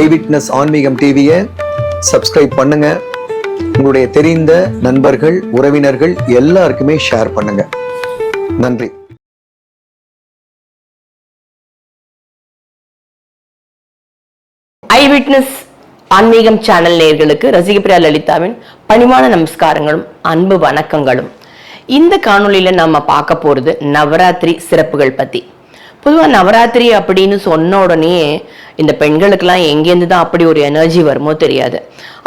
ஐ witness ஆன்மீகம் டிவியை subscribe பண்ணுங்க. உங்களுடைய தெரிந்த நண்பர்கள் உறவினர்கள் எல்லாருக்குமே ஷேர் பண்ணுங்க. நன்றி. ஐ விட்னஸ் ஆன்மீகம் சேனல் நேர்களுக்கு ரசிகப்பிரியா லலிதாவின் பணிமான நமஸ்காரங்களும் அன்பு வணக்கங்களும். இந்த காணொளியில நம்ம பார்க்க போறது நவராத்திரி சிறப்புகள் பத்தி. பொதுவாக நவராத்திரி அப்படின்னு சொன்ன உடனே இந்த பெண்களுக்கெல்லாம் எங்கேருந்து தான் அப்படி ஒரு எனர்ஜி வருமோ தெரியாது.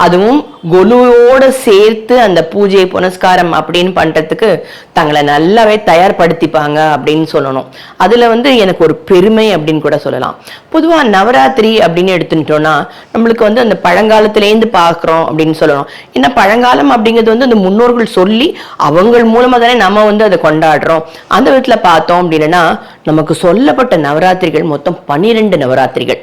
அதுவும் கொலுவோடு சேர்த்து அந்த பூஜை புனஸ்காரம் அப்படின்னு பண்றதுக்கு தங்களை நல்லாவே தயார்படுத்திப்பாங்க அப்படின்னு சொல்லணும். அதில் வந்து எனக்கு ஒரு பெருமை அப்படின்னு கூட சொல்லலாம். பொதுவாக நவராத்திரி அப்படின்னு எடுத்துட்டோம்னா நம்மளுக்கு வந்து அந்த பழங்காலத்துலேருந்து பார்க்குறோம் அப்படின்னு சொல்லணும். ஏன்னா பழங்காலம் அப்படிங்கிறது வந்து அந்த முன்னோர்கள் சொல்லி அவங்கள் மூலமாக தானே நம்ம வந்து அதை கொண்டாடுறோம். அந்த விதத்தில் பார்த்தோம் அப்படின்னா நமக்கு சொல்லப்பட்ட நவராத்திரிகள் மொத்தம் பன்னிரெண்டு நவராத்திரிகள்.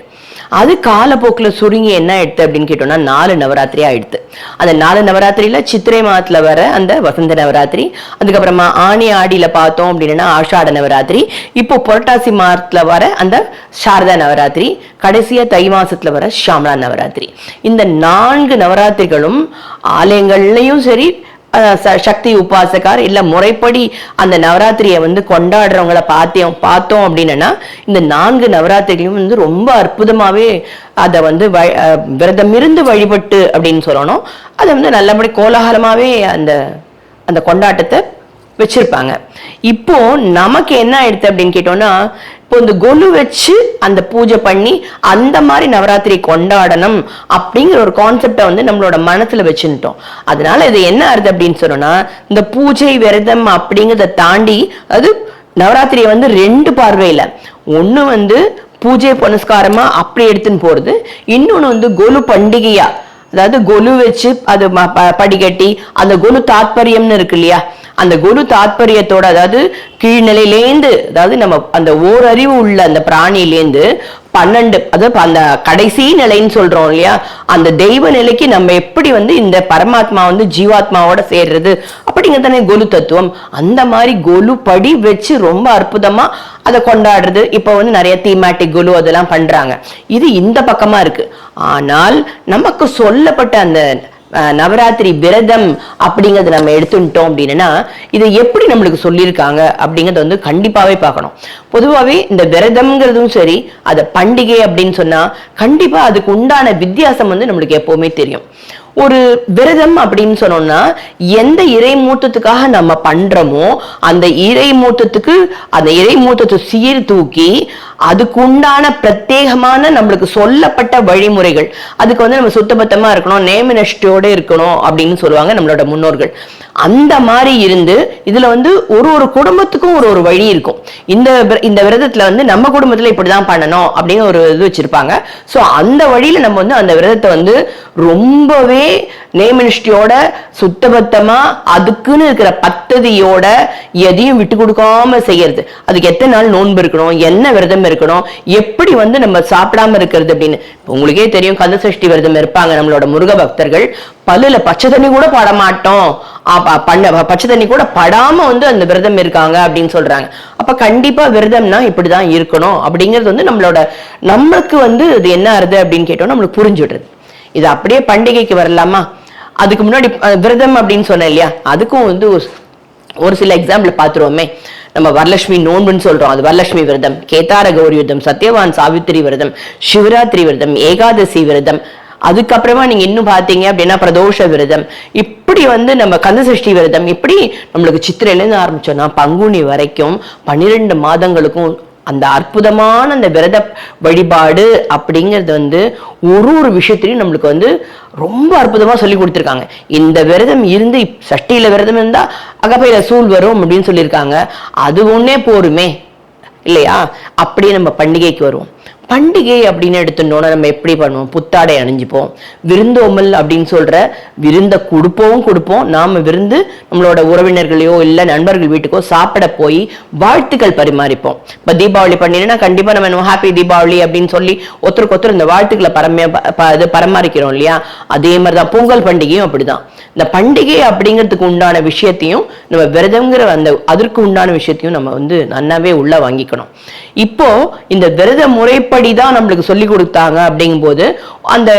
அது காலப்போக்கில் சுருங்கி என்ன ஆயிடுது அப்படின்னு கேட்டோம்னா நாலு நவராத்திரி ஆயிடுது அந்த நாலு நவராத்திரியில சித்திரை மாதத்துல வர அந்த வசந்த நவராத்திரி அதுக்கப்புறமா ஆணி ஆடியில பார்த்தோம் அப்படின்னா ஆஷாட நவராத்திரி இப்போ புரட்டாசி மாதத்துல வர அந்த சாரதா நவராத்திரி கடைசியா தை மாசத்துல வர ஷாம்லா நவராத்திரி. இந்த நான்கு நவராத்திரிகளும் ஆலயங்கள்லயும் சரி சக்தி உபாசகார் இல்ல முறைப்படி அந்த நவராத்திரியை வந்து கொண்டாடுறவங்கள பார்த்தோம் பார்த்தோம் அப்படின்னா இந்த நான்கு நவராத்திரிகளும் வந்து ரொம்ப அற்புதமாவே அதை வந்து வ- விரதமிருந்து விரதம் இருந்து வழிபட்டு அப்படின்னு சொல்லணும். அதை வந்து நல்லபடி கோலாகலமாவே அந்த அந்த கொண்டாட்டத்தை வச்சிருப்பாங்க. இப்போ நமக்கு என்ன ஆயிடுது அப்படின்னு கேட்டோம்னா இப்போ இந்த கொலு வச்சு அந்த பூஜை பண்ணி அந்த மாதிரி நவராத்திரி கொண்டாடணும் அப்படிங்கிற ஒரு கான்செப்டை வந்து நம்மளோட மனசுல வச்சுட்டோம் அதனால இது என்ன ஆகுது அப்படின்னு சொன்னோம்னா இந்த பூஜை விரதம் அப்படிங்கிறத தாண்டி அது நவராத்திரியை வந்து ரெண்டு பார்வையில. ஒண்ணு வந்து பூஜை புனஸ்காரமா அப்படி எடுத்துன்னு போறது இன்னொன்னு வந்து கொலு பண்டிகையா. அதாவது கொலு வச்சு அது படிகட்டி ப- அந்த கொலு தாத்பரியம்னு இருக்கு இல்லையா? அந்த குரு தாத்பரியத்தோட அதாவது கீழ்நிலையிலேந்து அதாவது நம்ம அந்த ஓரறிவு உள்ள அந்த பிராணியிலேந்து பன்னெண்டு அதாவது அந்த கடைசி நிலைன்னு சொல்றோம் இல்லையா? அந்த தெய்வ நிலைக்கு நம்ம எப்படி வந்து இந்த பரமாத்மா வந்து ஜீவாத்மாவோட சேர்றது? அப்படிங்கிறது தானே கொலு தத்துவம். அந்த மாதிரி கொலு படி வச்சு ரொம்ப அற்புதமா அதை கொண்டாடுறது. இப்போ வந்து நிறைய தீமேட்டிக் குலு அதெல்லாம் பண்றாங்க. இது இந்த பக்கமா இருக்கு. ஆனால் நமக்கு சொல்லப்பட்ட அந்த நவராத்திரி விரதம் அப்படிங்கறத நம்ம எடுத்துட்டோம் அப்படின்னா இதை எப்படி நம்மளுக்கு சொல்லியிருக்காங்க அப்படிங்கறத வந்து கண்டிப்பாவே பார்க்கணும். பொதுவாகவே இந்த விரதம்ங்கிறதும் சரி அதை பண்டிகை அப்படின்னு சொன்னா கண்டிப்பா அதுக்கு உண்டான வித்தியாசம் வந்து நம்மளுக்கு எப்பவுமே தெரியும். ஒரு விரதம் அப்படின்னு சொன்னோம்னா எந்த இறை மூத்தத்துக்காக நம்ம பண்றோமோ அந்த இறை மூத்தத்துக்கு அந்த இறை மூத்தத்தை சீர் தூக்கி அதுக்கு உண்டான பிரத்யேகமான நம்மளுக்கு சொல்லப்பட்ட வழிமுறைகள். அதுக்கு வந்து நம்ம சுத்தபத்தமா இருக்கணும் நேமநஷ்டோட இருக்கணும் அப்படின்னு சொல்லுவாங்க நம்மளோட முன்னோர்கள். அந்த மாதிரி இருந்து இதுல வந்து ஒரு ஒரு குடும்பத்துக்கும் ஒரு ஒரு வழி இருக்கும். இந்த இந்த விரதத்துல வந்து நம்ம குடும்பத்துல இப்படிதான் பண்ணணும் அப்படின்னு ஒரு இது வச்சிருப்பாங்க. சோ அந்த வழியில நம்ம வந்து அந்த விரதத்தை வந்து ரொம்பவே நேமனிஷ்டியோட சுத்தபத்தமா அதுக்குன்னு இருக்கிற பத்ததியோட எதையும் விட்டு கொடுக்காம செய்யறது. அதுக்கு எத்தனை நாள் நோன்பு இருக்கணும் என்ன விரதம் இருக்கணும் எப்படி வந்து நம்ம சாப்பிடாம இருக்கிறது அப்படின்னு. உங்களுக்கே தெரியும் கந்த சஷ்டி விரதம் இருப்பாங்க நம்மளோட முருக பக்தர்கள். பல்லுல பச்சை தண்ணி கூட பட மாட்டோம். பண்ண பச்சை தண்ணி கூட படாம வந்து அந்த விரதம் இருக்காங்க அப்படின்னு சொல்றாங்க. அப்ப கண்டிப்பா விரதம்னா இப்படிதான் இருக்கணும் அப்படிங்கிறது வந்து நம்மளோட நம்மளுக்கு வந்து இது என்ன ஆறுது அப்படின்னு கேட்டோம் நம்மளுக்கு புரிஞ்சுடுறது. இது அப்படியே பண்டிகைக்கு வரலாமா? அதுக்கு முன்னாடி விரதம் அப்படின்னு சொன்னேன் இல்லையா? அதுக்கும் வந்து ஒரு- சில எக்ஸாம்பிள் பார்த்துருவோமே. நம்ம வரலட்சுமி நோன்புன்னு சொல்றோம். அது வரலட்சுமி விரதம் கேதார கௌரி விரதம் சத்யவான் சாவித்திரி விரதம் சிவராத்திரி விரதம் ஏகாதசி விரதம். அதுக்கப்புறமா நீங்க இன்னும் பாத்தீங்க அப்படின்னா பிரதோஷ விரதம். இப்படி வந்து நம்ம கந்தசஷ்டி விரதம் இப்படி நம்மளுக்கு சித்திரையிலேருந்து ஆரம்பிச்சோம்னா பங்குனி வரைக்கும் பன்னிரெண்டு மாதங்களுக்கும் அந்த அற்புதமான அந்த விரத வழிபாடு அப்படிங்கிறது வந்து ஒரு ஒரு விஷயத்திலையும் நம்மளுக்கு வந்து ரொம்ப அற்புதமாக சொல்லி கொடுத்துருக்காங்க. இந்த விரதம் இருந்து இப்- விரதம் இருந்தால் அகப்பையில் சூழ் வரும் அப்படின்னு சொல்லியிருக்காங்க. அது ஒன்றே போருமே. இல்லையா? அப்படியே நம்ம பண்டிகைக்கு வருவோம். பண்டிகை அப்படின்னு எடுத்துட்டோம்னா நம்ம எப்படி பண்ணுவோம்? புத்தாடை அணிஞ்சுப்போம். விருந்தோமல் அப்படின்னு சொல்ற விருந்த கொடுப்போம் கொடுப்போம். நாம விருந்து நம்மளோட உறவினர்களையோ இல்ல நண்பர்கள் வீட்டுக்கோ சாப்பிட போய் வாழ்த்துக்கள் பரிமாறிப்போம். இப்ப தீபாவளி பண்ணினா கண்டிப்பா நம்ம ஹாப்பி தீபாவளி அப்படின்னு சொல்லி ஒருத்தருக்கு ஒருத்தர் இந்த வாழ்த்துக்களை பரமே ப- இது இல்லையா? அதே மாதிரிதான் பொங்கல் பண்டிகையும் அப்படிதான். இந்த பண்டிகை அப்படிங்கிறதுக்கு உண்டான விஷயத்தையும் நம்ம விரதங்கிற அந்த அதற்கு உண்டான விஷயத்தையும் நம்ம வந்து நன்னாவே உள்ள வாங்கிக்கணும். இப்போ இந்த விரத முறைப்படி தான் நம்மளுக்கு சொல்லி கொடுத்தாங்க அப்படிங்கும்போது அந்த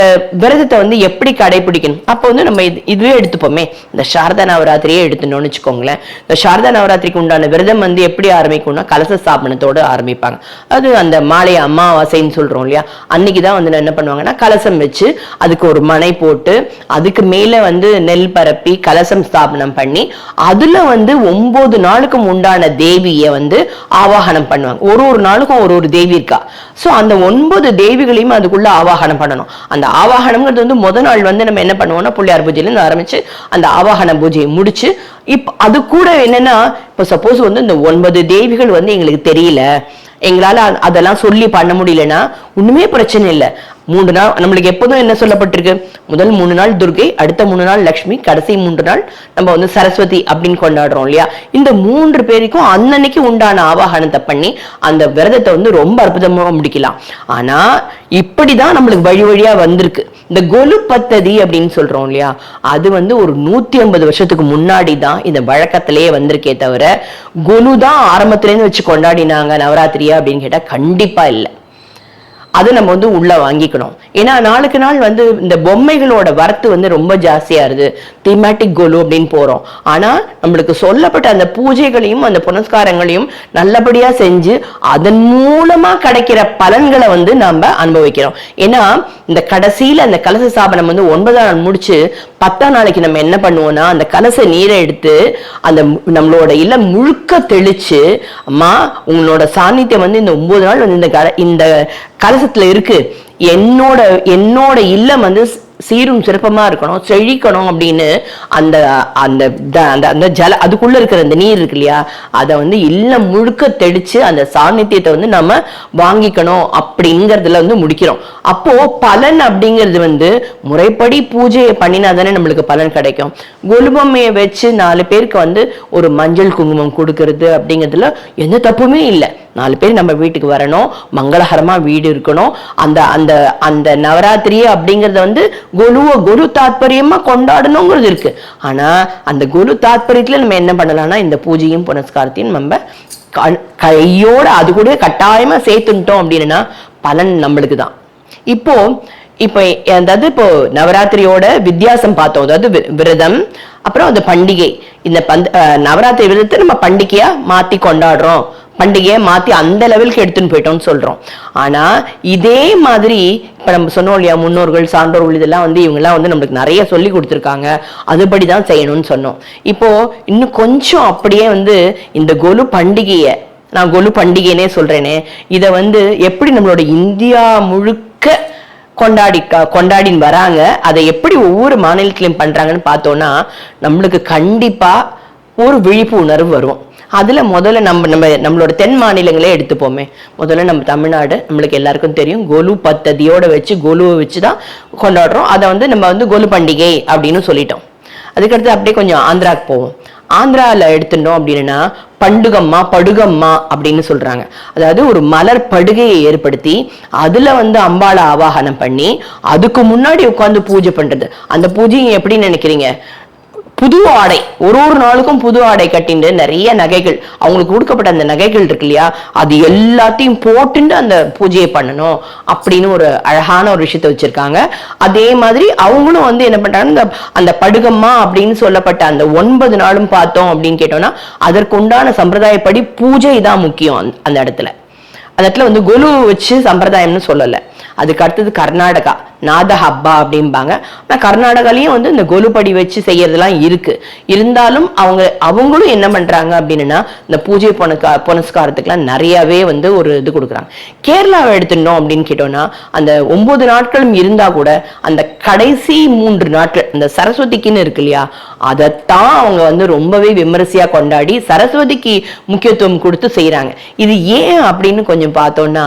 விரதத்தை வந்து எப்படி கடைபிடிக்கணும்? அப்போ வந்து நம்ம இதுவே எடுத்துப்போமே. இந்த சாரதா நவராத்திரியே எடுத்துனோம்னு வச்சுக்கோங்களேன். இந்த சாரதா நவராத்திரிக்கு உண்டான விரதம் வந்து எப்படி ஆரம்பிக்கும்னா கலச ஸ்தாபனத்தோடு ஆரம்பிப்பாங்க. அது அந்த மாலை அமாவாசைன்னு சொல்றோம் இல்லையா? அன்னைக்கு தான் வந்து என்ன பண்ணுவாங்கன்னா கலசம் வச்சு அதுக்கு ஒரு மனை போட்டு அதுக்கு மேல வந்து நெல் நெல் பரப்பி கலசம் ஸ்தாபனம் பண்ணி அதுல வந்து ஒன்பது நாளுக்கும் உண்டான தேவியை வந்து ஆவாகனம் பண்ணுவாங்க. ஒரு ஒரு நாளுக்கும் ஒரு ஒரு தேவி இருக்கா. ஸோ அந்த ஒன்பது தேவிகளையும் அதுக்குள்ள ஆவாகனம் பண்ணணும். அந்த ஆவாகனம்ங்கிறது வந்து முத நாள் வந்து நம்ம என்ன பண்ணுவோம்னா பிள்ளையார் பூஜையிலேருந்து ஆரம்பிச்சு அந்த ஆவாகன பூஜையை முடிச்சு இப்ப அது கூட என்னன்னா இப்போ சப்போஸ் வந்து இந்த ஒன்பது தேவிகள் வந்து எங்களுக்கு தெரியல எங்களால் அதெல்லாம் சொல்லி பண்ண முடியலன்னா ஒன்றுமே பிரச்சனை இல்லை. மூன்று நாள் நம்மளுக்கு எப்போதும் என்ன சொல்லப்பட்டிருக்கு? முதல் மூணு நாள் துர்கை அடுத்த மூணு நாள் லக்ஷ்மி கடைசி மூன்று நாள் நம்ம வந்து சரஸ்வதி அப்படின்னு கொண்டாடுறோம் இல்லையா? இந்த மூன்று பேருக்கும் அன்னன்னைக்கு உண்டான ஆவாகனத்தை பண்ணி அந்த விரதத்தை வந்து ரொம்ப அற்புதமாக முடிக்கலாம். ஆனா இப்படிதான் நம்மளுக்கு வழி வழியா வந்திருக்கு. இந்த கொலு பத்ததி அப்படின்னு சொல்றோம் இல்லையா? அது வந்து ஒரு நூத்தி ஐம்பது வருஷத்துக்கு முன்னாடி தான் இந்த வழக்கத்திலேயே வந்திருக்கே தவிர கொலு தான் ஆரம்பத்திலேருந்து வச்சு கொண்டாடினாங்க நவராத்திரியா அப்படின்னு கேட்டா கண்டிப்பா இல்லை. அது நம்ம வந்து உள்ள வாங்கிக்கணும். ஏன்னா நாளுக்கு நாள் வந்து இந்த பொம்மைகளோட வரத்து வந்து ரொம்ப ஜாஸ்தியா இருது தீமேட்டிக் கோலு அப்படின்னு போறோம். ஆனா நம்மளுக்கு சொல்லப்பட்ட அந்த பூஜைகளையும் அந்த புனஸ்காரங்களையும் நல்லபடியா செஞ்சு அதன் மூலமா கிடைக்கிற பலன்களை வந்து நாம அனுபவிக்கிறோம். ஏன்னா இந்த கடைசியில அந்த கலச ஸ்தாபனம் வந்து ஒன்பதாம் நாள் முடிச்சு பத்தாம் நாளைக்கு நம்ம என்ன பண்ணுவோம்னா அந்த கலச நீரை எடுத்து அந்த நம்மளோட இல்ல முழுக்க தெளிச்சு அம்மா உங்களோட சாநித்தியம் வந்து இந்த ஒன்பது நாள் வந்து இந்த கல- இந்த கலசத்துல இருக்கு. என்னோட என்னோட இல்லம் வந்து ஸ்- சீரும் சிறப்பமா இருக்கணும் செழிக்கணும் அப்படின்னு அந்த அந்த த- அந்த அந்த ஜல அதுக்குள்ள இருக்கிற அந்த நீர் இருக்கு இல்லையா? அதை வந்து இல்லம் முழுக்க தெளிச்சு அந்த சாநித்தியத்தை வந்து நம்ம வாங்கிக்கணும் அப்படிங்கறதுல வந்து முடிக்கிறோம். அப்போ பலன் அப்படிங்கிறது வந்து முறைப்படி பூஜையை பண்ணினா தானே நம்மளுக்கு பலன் கிடைக்கும். கொலுபொம்மையை வச்சு நாலு பேருக்கு வந்து ஒரு மஞ்சள் குங்குமம் கொடுக்கறது அப்படிங்கிறதுல எந்த தப்புமே இல்லை. நாலு பேர் நம்ம வீட்டுக்கு வரணும் மங்களகரமா வீடு இருக்கணும். அந்த அந்த அந்த நவராத்திரி அப்படிங்கறத வந்து குருவை குரு தாத்பரியமா கொண்டாடணுங்கிறது இருக்கு. ஆனா அந்த குரு தாத்பரியத்துல நம்ம என்ன பண்ணலாம்னா இந்த பூஜையும் புனஸ்காரத்தையும் நம்ம க- கையோட அது கூட கட்டாயமா சேர்த்துட்டோம் அப்படின்னா பலன் நம்மளுக்கு தான். இப்போ இப்போ அதாவது இப்போ நவராத்திரியோட வித்தியாசம் பார்த்தோம். அதாவது வி- விரதம் அப்புறம் அந்த பண்டிகை. இந்த பந்த அஹ் நவராத்திரி விரதத்தை நம்ம பண்டிகையா மாத்தி கொண்டாடுறோம். பண்டிகையை மாத்தி அந்த லெவலுக்கு எடுத்துன்னு போயிட்டோம்னு சொல்றோம். ஆனா இதே மாதிரி இப்ப நம்ம சொன்னோம் இல்லையா முன்னோர்கள் சான்றோர்கள் இதெல்லாம் வந்து இவங்கெல்லாம் வந்து நம்மளுக்கு நிறைய சொல்லி கொடுத்துருக்காங்க. அதுபடி தான் செய்யணும்னு சொன்னோம். இப்போ இன்னும் கொஞ்சம் அப்படியே வந்து இந்த கொலு பண்டிகையை நான் கொலு பண்டிகைனே சொல்றேனே இதை வந்து எப்படி நம்மளோட இந்தியா முழுக்க கொண்டாடி கொண்டாடின்னு வராங்க அதை எப்படி ஒவ்வொரு மாநிலத்திலையும் பண்றாங்கன்னு பார்த்தோம்னா நம்மளுக்கு கண்டிப்பா ஒரு விழிப்பு உணர்வு வரும். அதுல முதல்ல நம்ம நம்ம நம்மளோட தென் மாநிலங்களே எடுத்துப்போமே. முதல்ல நம்ம தமிழ்நாடு நம்மளுக்கு எல்லாருக்கும் தெரியும். கொலு பத்ததியோட வச்சு கொலுவை வச்சு தான் கொண்டாடுறோம். அதை வந்து நம்ம வந்து கொலு பண்டிகை அப்படின்னு சொல்லிட்டோம். அதுக்கடுத்து அப்படியே கொஞ்சம் ஆந்திராக்கு போவோம். ஆந்திரால எடுத்துட்டோம் அப்படின்னா பண்டுகம்மா படுகம்மா அப்படின்னு சொல்றாங்க. அதாவது ஒரு மலர் படுகையை ஏற்படுத்தி அதுல வந்து அம்பாளை ஆவாகனம் பண்ணி அதுக்கு முன்னாடி உட்கார்ந்து பூஜை பண்றது. அந்த பூஜையை எப்படி நினைக்கிறீங்க? புது ஆடை ஒரு ஒரு நாளுக்கும் புது ஆடை கட்டிண்டு நிறைய நகைகள் அவங்களுக்கு கொடுக்கப்பட்ட அந்த நகைகள் இருக்கு இல்லையா? அது எல்லாத்தையும் போட்டுண்டு அந்த பூஜையை பண்ணணும் அப்படின்னு ஒரு அழகான ஒரு விஷயத்த வச்சிருக்காங்க. அதே மாதிரி அவங்களும் வந்து என்ன பண்றாங்க இந்த அந்த படுகம்மா அப்படின்னு சொல்லப்பட்ட அந்த ஒன்பது நாளும் பார்த்தோம் அப்படின்னு கேட்டோம்னா அதற்குண்டான சம்பிரதாயப்படி பூஜை தான் முக்கியம் அந்த- அந்த இடத்துல. அந்த இடத்துல வந்து கொலு வச்சு சம்பிரதாயம்னு சொல்லலை. அதுக்கு அடுத்தது கர்நாடகா. நாத ஹப்பா அப்படிம்பாங்க. ஆனால் கர்நாடகாலையும் வந்து இந்த கொலுப்படி வச்சு செய்யறதுலாம் இருக்கு. இருந்தாலும் அவங்க அவங்களும் என்ன பண்றாங்க அப்படின்னா இந்த பூஜை பொனக்கா புனஸ்காரத்துக்குலாம் நிறையவே வந்து ஒரு இது கொடுக்குறாங்க. கேரளாவை எடுத்துட்டோம் அப்படின்னு கேட்டோம்னா அந்த ஒன்பது நாட்களும் இருந்தா கூட அந்த கடைசி மூன்று நாட்கள் அந்த சரஸ்வதிக்குன்னு இருக்கு இல்லையா அதைத்தான் அவங்க வந்து ரொம்பவே விமரிசையா கொண்டாடி சரஸ்வதிக்கு முக்கியத்துவம் கொடுத்து செய்யறாங்க இது ஏன் அப்படின்னு கொஞ்சம் பார்த்தோம்னா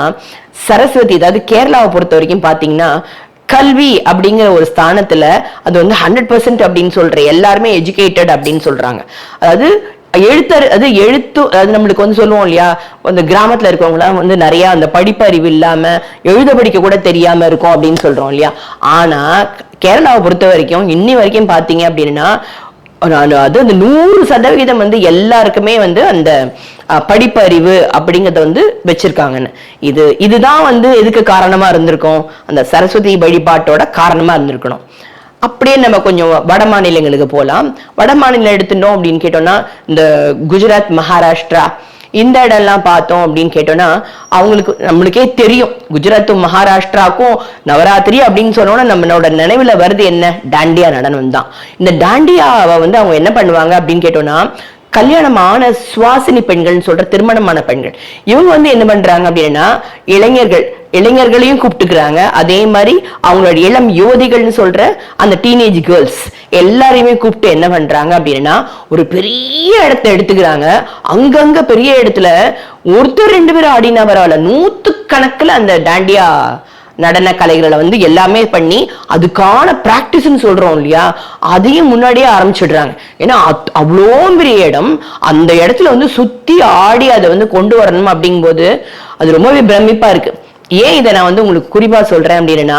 சரஸ்வதி அதாவது கேரளாவை பொறுத்த வரைக்கும் பார்த்தீங்கன்னா கல்வி அப்படிங்கிற ஒரு ஸ்தானத்துல அது வந்து ஹண்ட்ரட் பர்சன்ட் அப்படின்னு சொல்ற எல்லாருமே எஜுகேட்டட் அப்படின்னு சொல்றாங்க. அதாவது எழுத்தர் அது எழுத்து அது நம்மளுக்கு வந்து சொல்லுவோம் இல்லையா அந்த கிராமத்துல இருக்கவங்களாம் வந்து நிறைய அந்த படிப்பறிவு இல்லாம எழுத படிக்க கூட தெரியாம இருக்கும் அப்படின்னு சொல்றோம் இல்லையா. ஆனா கேரளாவை பொறுத்த வரைக்கும் இன்னி வரைக்கும் பாத்தீங்க அப்படின்னா அது அந்த நூறு சதவிகிதம் வந்து எல்லாருக்குமே வந்து அந்த படிப்பறிவு அப்படிங்கிறத வந்து வச்சிருக்காங்கன்னு. இது இதுதான் வந்து எதுக்கு காரணமா இருந்திருக்கும்? அந்த சரஸ்வதி வழிபாட்டோட காரணமா இருந்திருக்கணும். அப்படியே நம்ம கொஞ்சம் வட மாநிலங்களுக்கு போகலாம் வட மாநிலம் எடுத்துட்டோம் அப்படின்னு கேட்டோம்னா இந்த குஜராத் மகாராஷ்டிரா இந்த இடம்லாம் பார்த்தோம் அப்படின்னு கேட்டோம்னா அவங்களுக்கு நம்மளுக்கே தெரியும். குஜராத்தும் மகாராஷ்டிராக்கும் நவராத்திரி அப்படின்னு சொன்னோன்னா நம்மளோட நினைவுல வருது என்ன? டாண்டியா நடனம் தான் இந்த டாண்டியாவை வந்து அவங்க என்ன பண்ணுவாங்க அப்படின்னு கேட்டோம்னா கல்யாணமான சுவாசினி பெண்கள்னு சொல்ற திருமணமான பெண்கள். இவங்க வந்து என்ன பண்றாங்க அப்படின்னா இளைஞர்கள் இளைஞர்களையும் கூப்பிட்டுக்கிறாங்க. அதே மாதிரி அவங்களோட இளம் யுவதிகள்னு சொல்ற அந்த டீனேஜ் கேர்ள்ஸ் எல்லாரையுமே கூப்பிட்டு என்ன பண்றாங்க அப்படின்னா ஒரு பெரிய இடத்த எடுத்துக்கிறாங்க. அங்கங்க பெரிய இடத்துல ஒருத்தர் ரெண்டு பேரும் ஆடினா பரவாயில்ல நூத்து கணக்குல அந்த டாண்டியா நடன கலைகளை வந்து எல்லாமே பண்ணி அதுக்கான பிராக்டிஸ்ன்னு சொல்றோம் இல்லையா அதையும் முன்னாடியே ஆரம்பிச்சிடுறாங்க. ஏன்னா அத்- அவ்வளோ பெரிய இடம். அந்த இடத்துல வந்து சுத்தி ஆடி அதை வந்து கொண்டு வரணும் அப்படிங்கும்போது அது ரொம்பவே பிரமிப்பா இருக்கு. ஏன் இதை நான் வந்து உங்களுக்கு குறிப்பா சொல்றேன் அப்படின்னா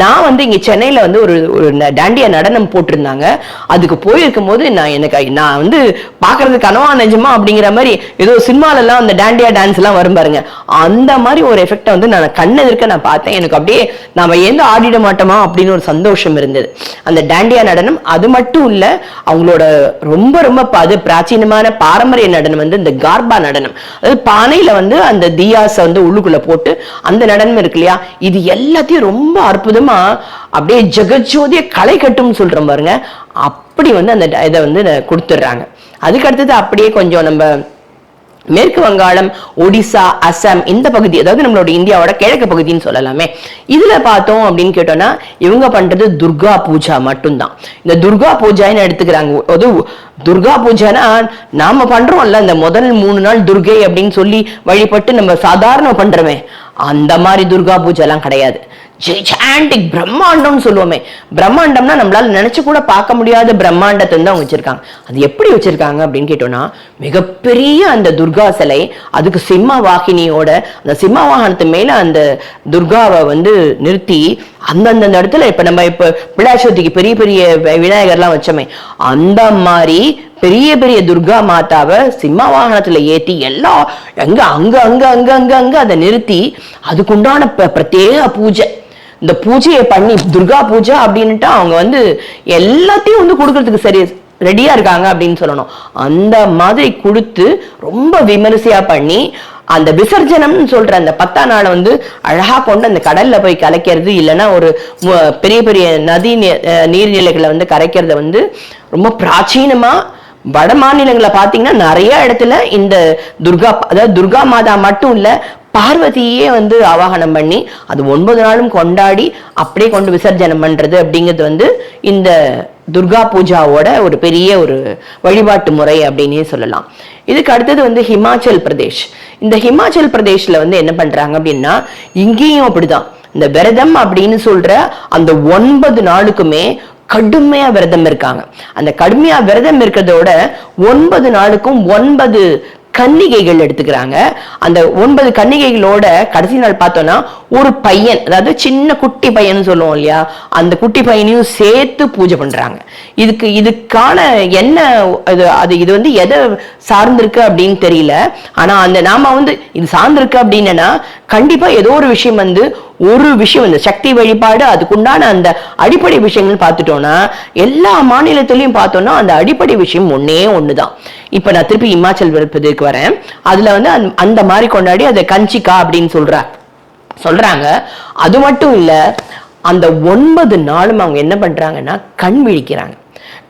நான் வந்து இங்க சென்னையில வந்து ஒரு ஒரு டாண்டியா நடனம் போட்டிருந்தாங்க. அதுக்கு போயிருக்கும் போது நான் எனக்கு நான் வந்து பார்க்கறது கனவா நிஜமா அப்படிங்கிற மாதிரி ஏதோ சினிமாலெல்லாம் அந்த டாண்டியா டான்ஸ் எல்லாம் வரும் பாருங்க. அந்த மாதிரி ஒரு எஃபெக்டை வந்து நான் கண்ணு எதிர்க்க நான் பார்த்தேன். எனக்கு அப்படியே நாம ஏந்து ஆடிட மாட்டோமா அப்படின்னு ஒரு சந்தோஷம் இருந்தது. அந்த டாண்டியா நடனம் அது மட்டும் இல்ல அவங்களோட ரொம்ப ரொம்ப அது பிராச்சீனமான பாரம்பரிய நடனம் வந்து இந்த கார்பா நடனம். அதாவது பானையில வந்து அந்த தியாஸை வந்து உள்ளுக்குள்ள போட்டு அந்த நடனம் இருக்கு இல்லையா இது எல்லாத்தையும் ரொம்ப அற்புதமா அப்படியே ஜெகஜோதிய களை கட்டும் சொல்றோம் பாருங்க. அப்படி வந்து அந்த இதை வந்து கொடுத்துட்றாங்க. அதுக்கு அடுத்தது அப்படியே கொஞ்சம் நம்ம மேற்கு வங்காளம் ஒடிசா அசாம் இந்த பகுதி அதாவது நம்மளோட இந்தியாவோட கிழக்கு பகுதின்னு சொல்லலாமே. இதுல பார்த்தோம் அப்படின்னு கேட்டோம்னா இவங்க பண்றது துர்கா பூஜா மட்டும்தான். இந்த துர்கா பூஜைன்னு எடுத்துக்கிறாங்க. அது துர்கா பூஜைனா நாம பண்றோம்ல இந்த முதல் மூணு நாள் துர்கை அப்படின்னு சொல்லி வழிபட்டு நம்ம சாதாரண பண்றோமே. அந்த மாதிரி துர்கா பூஜை எல்லாம் கிடையாது. ஜெய்சாண்டிக் பிரம்மாண்டம்னு சொல்லுவோமே. பிரம்மாண்டம்னா நம்மளால நினைச்சு கூட பார்க்க முடியாத பிரம்மாண்டத்தை வந்து அவங்க வச்சிருக்காங்க. அது எப்படி வச்சிருக்காங்க அப்படின்னு கேட்டோம்னா மிகப்பெரிய அந்த துர்கா சிலை அதுக்கு சிம்ம வாகினியோட அந்த சிம்ம வாகனத்து மேல அந்த துர்காவை வந்து நிறுத்தி அந்தந்த இடத்துல இப்ப நம்ம இப்ப பிள்ளாசோத்திக்கு பெரிய பெரிய விநாயகர்லாம் வச்சோமே. அந்த மாதிரி பெரிய பெரிய துர்கா மாதாவை சிம்ம வாகனத்துல ஏத்தி எல்லாம் எங்க அங்க அங்க அங்க அங்க அங்க அதை நிறுத்தி அதுக்குண்டான ப- பிரத்யேக பூஜை. இந்த பூஜையை பண்ணி துர்கா பூஜை அப்படின்னுட்டு அவங்க வந்து எல்லாத்தையும் வந்து கொடுக்கறதுக்கு சரி ரெடியா இருக்காங்க அப்படின்னு சொல்லணும். அந்த மாதிரி கொடுத்து ரொம்ப விமரிசையா பண்ணி அந்த விசர்ஜனம்னு சொல்ற அந்த பத்தாம் நாளை வந்து அழகா கொண்டு அந்த கடல்ல போய் கலைக்கிறது இல்லைன்னா ஒரு பெரிய பெரிய நதி நீர்நிலைகளை வந்து கரைக்கிறத வந்து ரொம்ப பிராச்சீனமா வட மாநிலங்களை பார்த்தீங்கன்னா நிறைய இடத்துல இந்த துர்கா அதாவது துர்கா மாதா மட்டும் இல்ல பார்வதியே வந்து ஆவாகனம் பண்ணி அது ஒன்பது நாளும் கொண்டாடி அப்படியே கொண்டு விசர்ஜனம் பண்றது அப்படிங்கிறது வந்து இந்த துர்கா பூஜாவோட ஒரு பெரிய ஒரு வழிபாட்டு முறை அப்படின்னே சொல்லலாம். இதுக்கு அடுத்தது வந்து ஹிமாச்சல் பிரதேஷ். இந்த ஹிமாச்சல் பிரதேஷ்ல வந்து என்ன பண்றாங்க அப்படின்னா இங்கேயும் அப்படிதான். இந்த விரதம் அப்படின்னு சொல்ற அந்த ஒன்பது நாளுக்குமே கடுமையா விரதம் இருக்காங்க. அந்த கடுமையா விரதம் இருக்கிறதோட ஒன்பது நாளுக்கும் ஒன்பது கன்னிகைகள் எடுத்துக்கிறாங்க. அந்த ஒன்பது கன்னிகைகளோட கடைசி நாள் பார்த்தோம்னா ஒரு பையன் அதாவது சின்ன குட்டி பையன் சொல்லுவோம் இல்லையா? அந்த குட்டி பையனையும் சேர்த்து பூஜை பண்றாங்க. இதுக்கு இதுக்கான என்ன இது அது இது வந்து எதை சார்ந்திருக்கு அப்படின்னு தெரியல. ஆனா அந்த நாம வந்து இது சார்ந்திருக்கு அப்படின்னா கண்டிப்பா ஏதோ ஒரு விஷயம் வந்து ஒரு விஷயம் இந்த சக்தி வழிபாடு அதுக்குண்டான அந்த அடிப்படை விஷயங்கள் பார்த்துட்டோம்னா எல்லா மாநிலத்திலையும் பார்த்தோம்னா அந்த அடிப்படை விஷயம் ஒன்னே ஒண்ணுதான். இப்ப நான் திருப்பி இமாச்சல் பிரதேசத்துக்கு வரேன். அதுல வந்து அந்த- அந்த மாதிரி கொண்டாடி அதை கஞ்சிக்கா அப்படின்னு சொல்ற சொல்றாங்க. அது மட்டும் இல்ல அந்த ஒன்பது நாளும் அவங்க என்ன பண்றாங்கன்னா கண் விழிக்கிறாங்க.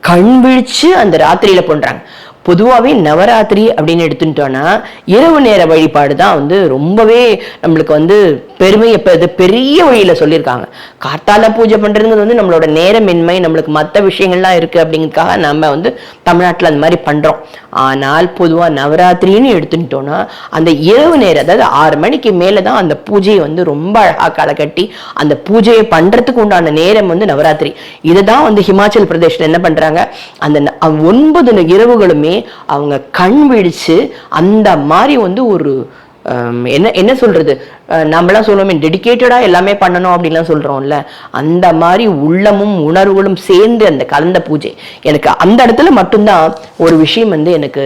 கண் விழிச்சு அந்த ராத்திரியில பண்றாங்க. பொதுவாகவே நவராத்திரி அப்படின்னு எடுத்துட்டோன்னா இரவு நேர வழிபாடு தான் வந்து ரொம்பவே நம்மளுக்கு வந்து பெருமையை பெ- பெரிய வழியில சொல்லியிருக்காங்க. காத்தால பூஜை பண்ணுறதுங்கிறது வந்து நம்மளோட நேரமின்மை நம்மளுக்கு மற்ற விஷயங்கள்லாம் இருக்கு அப்படிங்கிறதுக்காக நம்ம வந்து தமிழ்நாட்டுல அந்த மாதிரி பண்றோம். ஆனால் பொதுவா நவராத்திரின்னு எடுத்துட்டோன்னா அந்த இரவு நேரம் அதாவது ஆறு மணிக்கு மேலே தான் அந்த பூஜையை வந்து ரொம்ப அழகா களை கட்டி அந்த பூஜையை பண்றதுக்கு உண்டான நேரம் வந்து நவராத்திரி. இதுதான் வந்து ஹிமாச்சல் பிரதேஷ்ல என்ன பண்றாங்க? அந்த ஒன்பது இரவுகளுமே உடனே அவங்க கண் விழிச்சு அந்த மாதிரி வந்து ஒரு என்ன என்ன சொல்றது? நம்மளாம் சொல்லுவோமே டெடிகேட்டடா எல்லாமே பண்ணணும் அப்படின்லாம் சொல்றோம்ல. அந்த மாதிரி உள்ளமும் உணர்வுகளும் சேர்ந்து அந்த கலந்த பூஜை. எனக்கு அந்த இடத்துல மட்டும்தான் ஒரு விஷயம் வந்து எனக்கு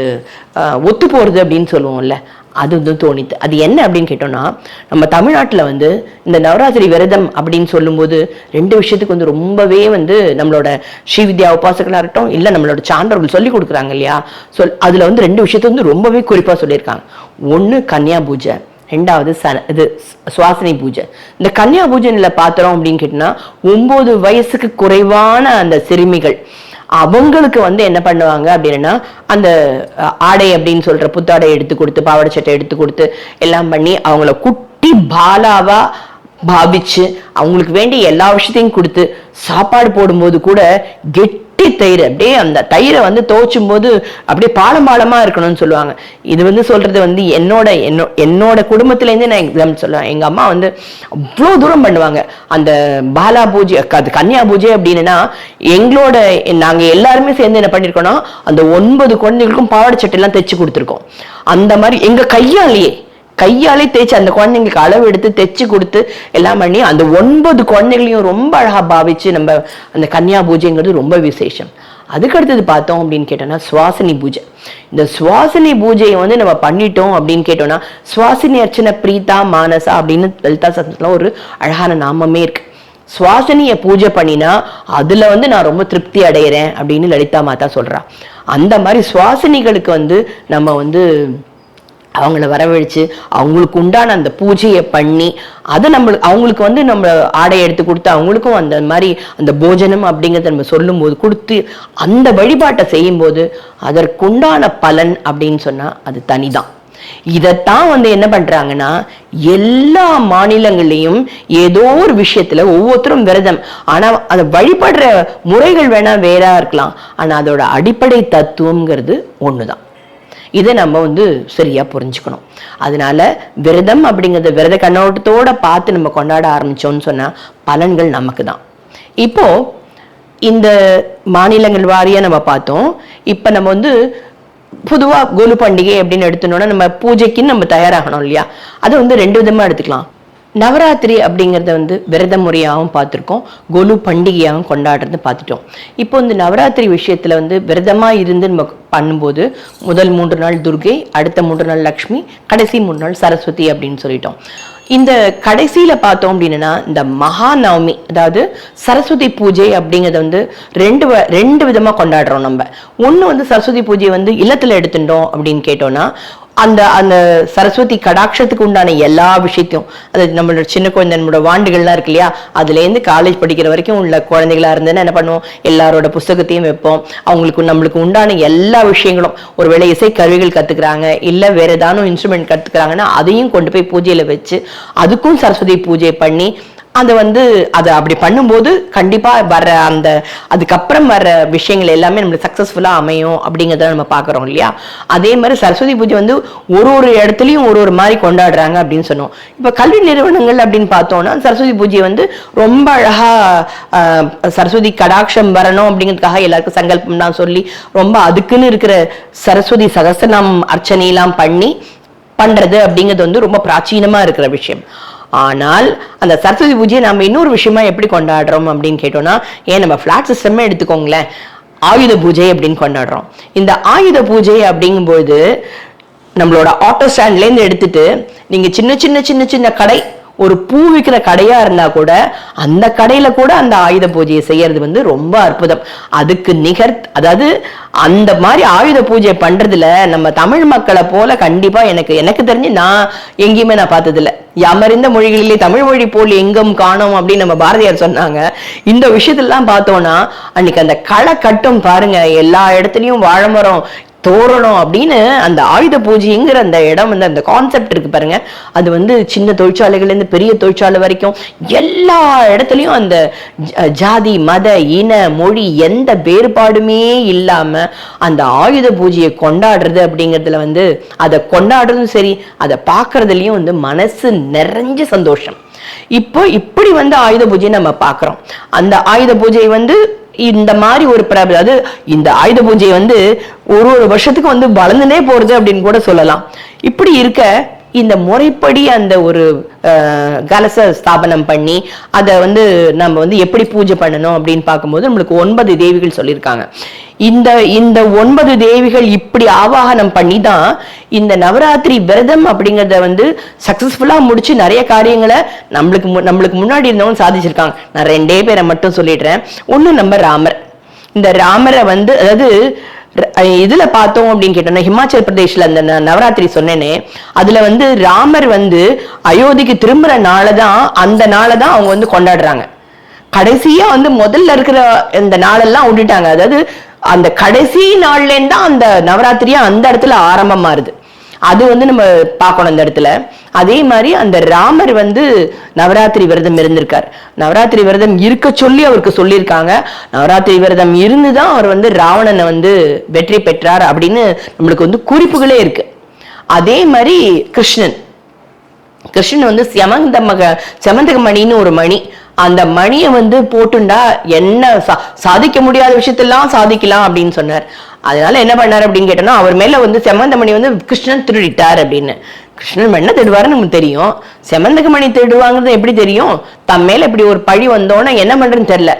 அஹ், ஒத்து போறது அப்படின்னு சொல்லுவோம்ல. அது வந்து தோணித்து அது என்ன அப்படின்னு கேட்டோம்னா நம்ம தமிழ்நாட்டில் வந்து இந்த நவராத்திரி விரதம் அப்படின்னு சொல்லும்போது ரெண்டு விஷயத்துக்கு வந்து ரொம்பவே வந்து நம்மளோட ஸ்ரீவித்யா உபாசகளாக இருக்கட்டும் இல்லை நம்மளோட சான்றவர்கள் சொல்லி கொடுக்குறாங்க இல்லையா? சொல் அதில் வந்து ரெண்டு விஷயத்தை வந்து ரொம்பவே குறிப்பாக சொல்லியிருக்காங்க. ஒன்று கன்னியா பூஜை ரெண்டாவது சன இது சுவாசனை பூஜை. இந்த கன்னியா பூஜைல பார்த்தோம் அப்படின்னு கேட்டோம்னா ஒம்பது வயசுக்கு குறைவான அந்த சிறுமிகள் அவங்களுக்கு வந்து என்ன பண்ணுவாங்க அப்படின்னா அந்த ஆடை அப்படின்னு சொல்ற புத்தாடை எடுத்து கொடுத்து பாவாடை சட்டை எடுத்து கொடுத்து எல்லாம் பண்ணி அவங்கள குட்டி பாலாவா பாவிச்சு அவங்களுக்கு வேண்டிய எல்லா விஷயத்தையும் கொடுத்து சாப்பாடு போடும்போது கூட கெட்டி தயிர் அப்படியே அந்த தயிரை வந்து துவைச்சும் போது அப்படியே பாலம் பாலமா இருக்கணும்னு சொல்லுவாங்க. இது வந்து சொல்றது வந்து என்னோட என்னோ என்னோட குடும்பத்திலேருந்து நான் எக்ஸாம்பிள் சொல்லுவேன் எங்க அம்மா வந்து அவ்வளோ தூரம் பண்ணுவாங்க. அந்த பாலா பூஜை அது கன்னியா பூஜை அப்படின்னா எங்களோட நாங்க எல்லாருமே சேர்ந்து என்ன பண்ணிருக்கோம்னா அந்த ஒன்பது குழந்தைகளுக்கும் பாவாடை சட்டை எல்லாம் தைச்சு கொடுத்துருக்கோம். அந்த மாதிரி எங்க கையாலேயே கையாலே தேய்ச்சி அந்த குழந்தைங்களுக்கு அளவு எடுத்து தைச்சு கொடுத்து எல்லாம் பண்ணி அந்த ஒன்பது குழந்தைகளையும் ரொம்ப அழகாக பாவிச்சு நம்ம அந்த கன்னியா பூஜைங்கிறது ரொம்ப விசேஷம். அதுக்கு அடுத்தது பார்த்தோம் அப்படின்னு கேட்டோம்னா சுவாசினி பூஜை. இந்த சுவாசினி பூஜையை வந்து நம்ம பண்ணிட்டோம் அப்படின்னு கேட்டோம்னா சுவாசினி அர்ச்சனை பிரீதா மானசா அப்படின்னு லலிதா சத்தத்துல ஒரு அழகான நாமமே இருக்கு. சுவாசினிய பூஜை பண்ணினா அதுல வந்து நான் ரொம்ப திருப்தி அடையிறேன் அப்படின்னு லலிதா மாதா சொல்றா. அந்த மாதிரி சுவாசினிகளுக்கு வந்து நம்ம வந்து அவங்கள வரவழைச்சு அவங்களுக்கு உண்டான அந்த பூஜையை பண்ணி அதை நம்மளுக்கு அவங்களுக்கு வந்து நம்ம ஆடை எடுத்து கொடுத்து அவங்களுக்கும் அந்த மாதிரி அந்த போஜனம் அப்படிங்கிறத நம்ம சொல்லும்போது கொடுத்து அந்த வழிபாட்டை செய்யும்போது அதற்குண்டான பலன் அப்படின்னு சொன்னால் அது தனிதான். இதைத்தான் வந்து என்ன பண்றாங்கன்னா எல்லா மாநிலங்களையும் ஏதோ ஒரு விஷயத்துல ஒவ்வொருத்தரும் விரதம். ஆனா அதை வழிபடுற முறைகள் வேணா வேறா இருக்கலாம். ஆனா அதோட அடிப்படை தத்துவம்ங்கிறது ஒண்ணுதான். இதை நம்ம வந்து சரியாக புரிஞ்சுக்கணும். அதனால விரதம் அப்படிங்கிறத விரத கண்ணோட்டத்தோட பார்த்து நம்ம கொண்டாட ஆரம்பிச்சோம்னு சொன்னால் பலன்கள் நமக்கு தான் இப்போ இந்த மாநிலங்கள் வாரியாக நம்ம பார்த்தோம். இப்போ நம்ம வந்து பொதுவாக கோலு பண்டிகை அப்படின்னு எடுத்தோம்னா நம்ம பூஜைக்குன்னு நம்ம தயாராகணும் இல்லையா? அதை வந்து ரெண்டு விதமாக எடுத்துக்கலாம். நவராத்திரி அப்படிங்கிறத வந்து விரத முறையாகவும் பார்த்துருக்கோம். கொலு பண்டிகையாகவும் கொண்டாடுறது பார்த்துட்டோம். இப்போ இந்த நவராத்திரி விஷயத்துல வந்து விரதமா இருந்து நம்ம பண்ணும்போது முதல் மூன்று நாள் துர்கை அடுத்த மூன்று நாள் லக்ஷ்மி கடைசி மூணு நாள் சரஸ்வதி அப்படின்னு சொல்லிட்டோம். இந்த கடைசியில பார்த்தோம் அப்படின்னா இந்த மகாநவமி அதாவது சரஸ்வதி பூஜை அப்படிங்கறத வந்து ரெண்டு வ- ரெண்டு விதமா கொண்டாடுறோம் நம்ம. ஒண்ணு வந்து சரஸ்வதி பூஜையை வந்து இல்லத்துல எடுத்துட்டோம் அப்படின்னு கேட்டோம்னா அந்த அந்த சரஸ்வதி கடாட்சத்துக்கு உண்டான எல்லா விஷயத்தையும் அது நம்மளோட சின்ன குழந்தை நம்மளோட வாண்டுகள்லாம் இருக்கு இல்லையா? அதுலேருந்து காலேஜ் படிக்கிற வரைக்கும் உள்ள குழந்தைகளாக இருந்ததுன்னா என்ன பண்ணுவோம்? எல்லாரோட புஸ்தகத்தையும் வைப்போம். அவங்களுக்கு நம்மளுக்கு உண்டான எல்லா விஷயங்களும் ஒருவேளை இசை கருவிகள் கற்றுக்குறாங்க இல்லை வேற ஏதானும் இன்ஸ்ட்ருமெண்ட் கற்றுக்குறாங்கன்னா அதையும் கொண்டு போய் பூஜையில் வச்சு அதுக்கும் சரஸ்வதி பூஜை பண்ணி அதை வந்து அதை அப்படி பண்ணும்போது கண்டிப்பாக வர அந்த அதுக்கப்புறம் வர விஷயங்கள் எல்லாமே நம்மளுக்கு சக்சஸ்ஃபுல்லா அமையும் அப்படிங்கிறத நம்ம பார்க்குறோம் இல்லையா? அதே மாதிரி சரஸ்வதி பூஜை வந்து ஒரு ஒரு இடத்துலயும் ஒரு ஒரு மாதிரி கொண்டாடுறாங்க அப்படின்னு சொன்னோம். இப்போ கல்வி நிறுவனங்கள் அப்படின்னு பார்த்தோம்னா சரஸ்வதி பூஜையை வந்து ரொம்ப அழகா சரஸ்வதி கடாட்சம் வரணும் அப்படிங்கிறதுக்காக எல்லாருக்கும் சங்கல்பம்லாம் சொல்லி ரொம்ப அதுக்குன்னு இருக்கிற சரஸ்வதி சகசனம் அர்ச்சனையெல்லாம் பண்ணி பண்றது அப்படிங்கிறது வந்து ரொம்ப பிராச்சீனமா இருக்கிற விஷயம். ஆனால் அந்த சரஸ்வதி பூஜையை நம்ம இன்னொரு விஷயமா எப்படி கொண்டாடுறோம் அப்படின்னு கேட்டோம்னா ஏன் நம்ம ஃபிளாட் சிஸ்டமே எடுத்துக்கோங்களேன். ஆயுத பூஜை அப்படின்னு கொண்டாடுறோம். இந்த ஆயுத பூஜை அப்படிங்கும்போது நம்மளோட ஆட்டோ ஸ்டாண்ட்லேருந்து எடுத்துட்டு நீங்க சின்ன சின்ன சின்ன சின்ன கடை ஒரு பூ விற்கிற கடையா இருந்தா கூட அந்த கடையில கூட அந்த ஆயுத பூஜையை செய்யறது வந்து ரொம்ப அற்புதம். அதுக்கு நிகர் அதாவது அந்த மாதிரி ஆயுத பூஜை பண்றதுல நம்ம தமிழ் மக்களை போல கண்டிப்பா எனக்கு எனக்கு தெரிஞ்சு நான் எங்கேயுமே நான் பார்த்ததில்ல. யமறிந்த மொழிகளிலே தமிழ் மொழி போல் எங்கும் காணோம் அப்படின்னு நம்ம பாரதியார் சொன்னாங்க. இந்த விஷயத்தெல்லாம் பார்த்தோம்னா அன்னைக்கு அந்த களை கட்டும் பாருங்க எல்லா இடத்துலயும் வாழைமரம் தோரணும் அப்படின்னு அந்த ஆயுத பூஜைங்கிற அந்த இடம் வந்து அந்த கான்செப்ட் இருக்கு பாருங்க. அது வந்து சின்ன தொழிற்சாலைகள்ல இருந்து பெரிய தொழிற்சாலை வரைக்கும் எல்லா இடத்துலையும் அந்த ஜாதி மத இன மொழி எந்த வேறுபாடுமே இல்லாம அந்த ஆயுத பூஜையை கொண்டாடுறது அப்படிங்கிறதுல வந்து அதை கொண்டாடுறதும் சரி அதை பார்க்கறதுலையும் வந்து மனசு நிறைஞ்ச சந்தோஷம். இப்போ இப்படி வந்து ஆயுத பூஜையை நம்ம பார்க்குறோம். அந்த ஆயுத பூஜை வந்து இந்த மாதிரி ஒரு பிரபல அது இந்த ஆயுத பூஜை வந்து ஒரு ஒரு வருஷத்துக்கு வந்து வளர்ந்துட்டே போறது அப்படின்னு கூட சொல்லலாம். இப்படி இருக்க இந்த முறைப்படி அந்த ஒரு கலச ஸ்தாபனம் பண்ணி அதை வந்து நம்ம வந்து எப்படி பூஜை பண்ணணும் அப்படின்னு பார்க்கும்போது நம்மளுக்கு ஒன்பது தேவிகள் சொல்லியிருக்காங்க. இந்த இந்த ஒன்பது தேவிகள் இப்படி ஆவாகனம் பண்ணி தான் இந்த நவராத்திரி விரதம் அப்படிங்கறத வந்து சக்சஸ்ஃபுல்லா முடிச்சு நிறைய காரியங்களை நம்மளுக்கு நம்மளுக்கு முன்னாடி இருந்தவங்க சாதிச்சிருக்காங்க. நான் ரெண்டே பேரை மட்டும் சொல்லிடுறேன். ஒன்று நம்ம ராமர். இந்த ராமரை வந்து அதாவது இதுல பார்த்தோம் அப்படின்னு கேட்டோம்னா ஹிமாச்சல் பிரதேஷ்ல அந்த நவராத்திரி சொன்னேனே அதுல வந்து ராமர் வந்து அயோத்திக்கு திரும்புற நாளை தான் அந்த நாளை தான் அவங்க வந்து கொண்டாடுறாங்க. கடைசியா வந்து முதல்ல இருக்கிற இந்த நாளெல்லாம் விட்டுட்டாங்க. அதாவது அந்த கடைசி நாள்ல இருந்து தான் அந்த நவராத்திரியா அந்த இடத்துல ஆரம்பமாறுது அது வந்து நம்ம பார்க்கணும் இந்த இடத்துல. அதே மாதிரி அந்த ராமர் வந்து நவராத்திரி விரதம் இருந்திருக்கார். நவராத்திரி விரதம் இருக்க சொல்லி அவருக்கு சொல்லியிருக்காங்க. நவராத்திரி விரதம் இருந்து தான் அவர் வந்து ராவணனை வந்து வெற்றி பெற்றார் அப்படின்னு நம்மளுக்கு வந்து குறிப்புகளே இருக்கு. அதே மாதிரி கிருஷ்ணன். கிருஷ்ணன் வந்து செமந்த மக செமந்தக மணின்னு ஒரு மணி. அந்த மணியை வந்து போட்டுண்டா என்ன சா- சாதிக்க முடியாத விஷயத்தெல்லாம் சாதிக்கலாம் அப்படின்னு சொன்னார். அதனால என்ன பண்ணார் அப்படின்னு கேட்டோம்னா அவர் மேல வந்து செமந்த மணி வந்து கிருஷ்ணன் திருடிட்டார் அப்படின்னு. கிருஷ்ணன் என்ன திடுவாருன்னு நமக்கு தெரியும். செமந்தக மணி திருடுவாங்கிறது எப்படி தெரியும்? தம் மேல இப்படி ஒரு பழி வந்தோன்னா என்ன பண்றதுன்னு தெரியல.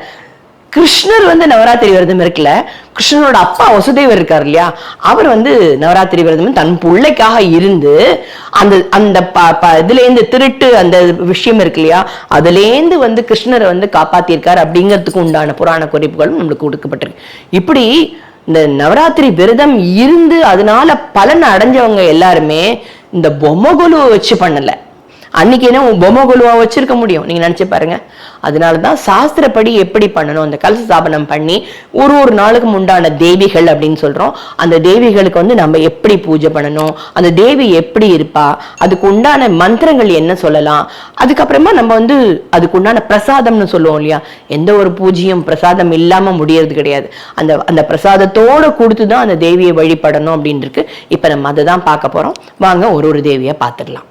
கிருஷ்ணர் வந்து நவராத்திரி விரதம் இருக்குல்ல கிருஷ்ணனோட அப்பா வசுதேவர் இருக்கார் இல்லையா? அவர் வந்து நவராத்திரி விரதம் தன் பிள்ளைக்காக இருந்து அந்த அந்த ப- ப- இதுல இருந்து திருட்டு அந்த விஷயம் இருக்கு இல்லையா? அதுலேருந்து வந்து கிருஷ்ணரை வந்து காப்பாத்திருக்கார் அப்படிங்கிறதுக்கு உண்டான புராண குறிப்புகளும் நம்மளுக்கு கொடுக்கப்பட்டிருக்கு இப்படி இந்த நவராத்திரி விரதம் இருந்து அதனால பலன் அடைஞ்சவங்க எல்லாருமே இந்த பொம்மை குழுவை வச்சு பண்ணலை. அன்னைக்கு என்ன உன் பொம்மை கொலுவா வச்சிருக்க முடியும்? நீங்க நினைச்சு பாருங்க. அதனால தான் சாஸ்திரப்படி எப்படி பண்ணணும்? அந்த கலச ஸ்தாபனம் பண்ணி ஒரு ஒரு நாளுக்கு உண்டான தேவிகள் அப்படின்னு சொல்றோம். அந்த தேவிகளுக்கு வந்து நம்ம எப்படி பூஜை பண்ணணும்? அந்த தேவி எப்படி இருப்பா? அதுக்கு உண்டான மந்திரங்கள் என்ன சொல்லலாம்? அதுக்கப்புறமா நம்ம வந்து அதுக்கு உண்டான பிரசாதம்னு சொல்லுவோம் இல்லையா? எந்த ஒரு பூஜையும் பிரசாதம் இல்லாம முடியறது கிடையாது. அந்த அந்த பிரசாதத்தோட கொடுத்து தான் அந்த தேவியை வழிபடணும் அப்படின்னு இருக்கு. இப்ப நம்ம அதை தான் பார்க்க போறோம். வாங்க ஒரு ஒரு தேவியை பார்த்துடலாம்.